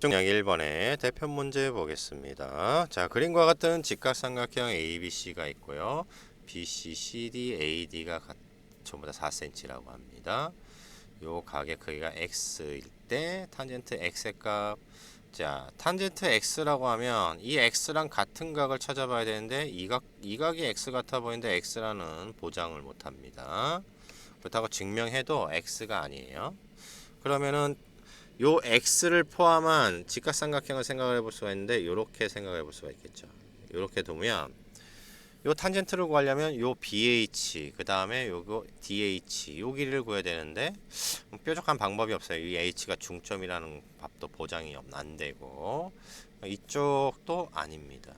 정량 1번의 대표 문제 보겠습니다. 자, 그림과 같은 직각삼각형 ABC가 있고요. BC, CD, AD가 전부 다 4cm라고 합니다. 요 각의 크기가 x일 때 탄젠트 x의 값 자, 탄젠트 x라고 하면 이 x랑 같은 각을 찾아봐야 되는데 이 각, 이 각이 x 같아 보이는데 x라는 보장을 못 합니다. 그렇다고 증명해도 x가 아니에요. 그러면은 요 x를 포함한 직각삼각형을 생각을 해볼 수가 있는데 이렇게 생각해 볼 수가 있겠죠. 이렇게 두면 요 탄젠트를 구하려면 요 BH 그 다음에 요거 DH 요 길이를 구해야 되는데 뭐 뾰족한 방법이 없어요. 이 H가 중점이라는 밥도 보장이 없- 안 되고 이쪽도 아닙니다.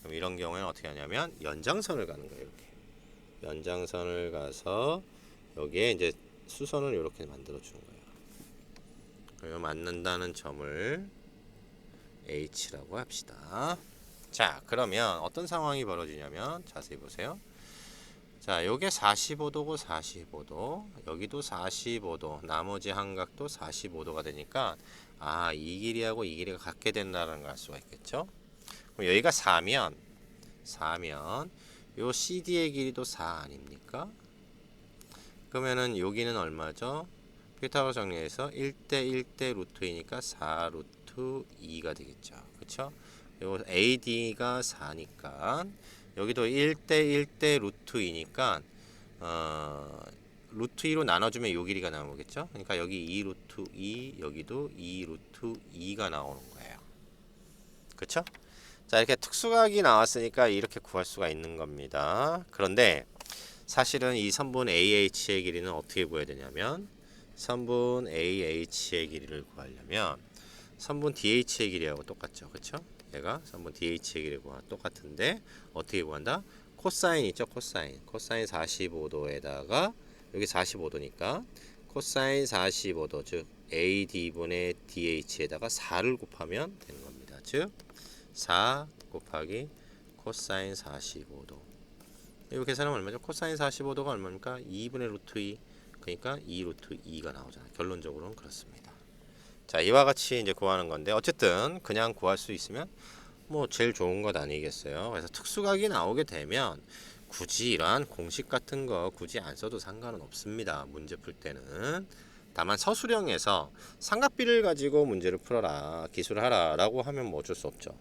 그럼 이런 경우에는 어떻게 하냐면 연장선을 가는 거예요. 이렇게 연장선을 가서 여기에 이제 수선을 이렇게 만들어 주는 거예요. 맞는다는 점을 H라고 합시다. 자, 그러면 어떤 상황이 벌어지냐면 자세히 보세요. 자, 요게 45도고 45도, 여기도 45도, 나머지 한 각도 45도가 되니까 아, 이 길이하고 이 길이가 같게 된다는 걸 알 수가 있겠죠? 그럼 여기가 4면 4면 요 CD의 길이도 4 아닙니까? 그러면은 여기는 얼마죠? 피타고라 정리해서 1대 1대 루트 2니까 4 루트 2가 되겠죠. 그쵸? 요 AD가 4니까 여기도 1대 1대 루트 2니까 어, 루트 2로 나눠주면 요 길이가 나오겠죠? 그러니까 여기 2 루트 2 여기도 2 루트 2가 나오는 거예요. 그쵸? 자 이렇게 특수각이 나왔으니까 이렇게 구할 수가 있는 겁니다. 그런데 사실은 이 선분 AH의 길이는 어떻게 구해야 되냐면 선분 AH의 길이를 구하려면 선분 DH의 길이하고 똑같죠. 그렇죠? 얘가 선분 DH의 길이와 똑같은데 어떻게 구한다? 코사인 있죠? 코사인. 코사인 45도에다가 여기 45도니까 코사인 45도 즉 AD분의 DH에다가 4를 곱하면 되는 겁니다. 즉 4 곱하기 코사인 45도 이거 계산하면 얼마죠? 코사인 45도가 얼마입니까? 2분의 루트 2 그러니까 2 루트 2가 나오잖아요. 결론적으로는 그렇습니다. 자, 이와 같이 이제 구하는 건데 어쨌든 그냥 구할 수 있으면 뭐 제일 좋은 것 아니겠어요. 그래서 특수각이 나오게 되면 굳이 이러한 공식 같은 거 굳이 안 써도 상관은 없습니다. 문제 풀 때는. 다만 서술형에서 삼각비를 가지고 문제를 풀어라, 기술을 하라 라고 하면 뭐 어쩔 수 없죠.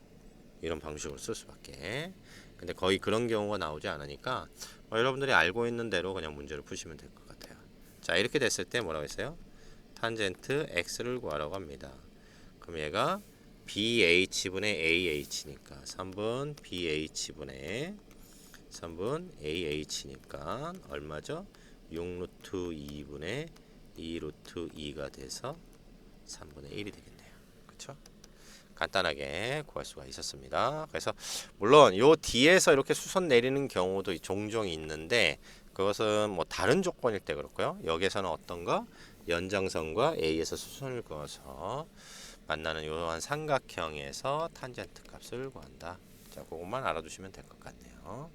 이런 방식으로 쓸 수밖에. 근데 거의 그런 경우가 나오지 않으니까 어, 여러분들이 알고 있는 대로 그냥 문제를 푸시면 될 것 같아요. 자 이렇게 됐을 때 뭐라고 했어요? 탄젠트 x를 구하라고 합니다. 그럼 얘가 bh분의 ah니까 3분 bh분의 3분 ah니까 얼마죠? 6루트 2분의 2루트 2가 돼서 3분의 1이 되겠네요. 그렇죠? 간단하게 구할 수가 있었습니다. 그래서 물론 요 뒤에서 이렇게 수선 내리는 경우도 종종 있는데 그것은 뭐 다른 조건일 때 그렇고요. 여기에서는 어떤 거 연장선과 A에서 수선을 그어서 만나는 이러한 삼각형에서 탄젠트 값을 구한다. 자, 그것만 알아두시면 될 것 같네요.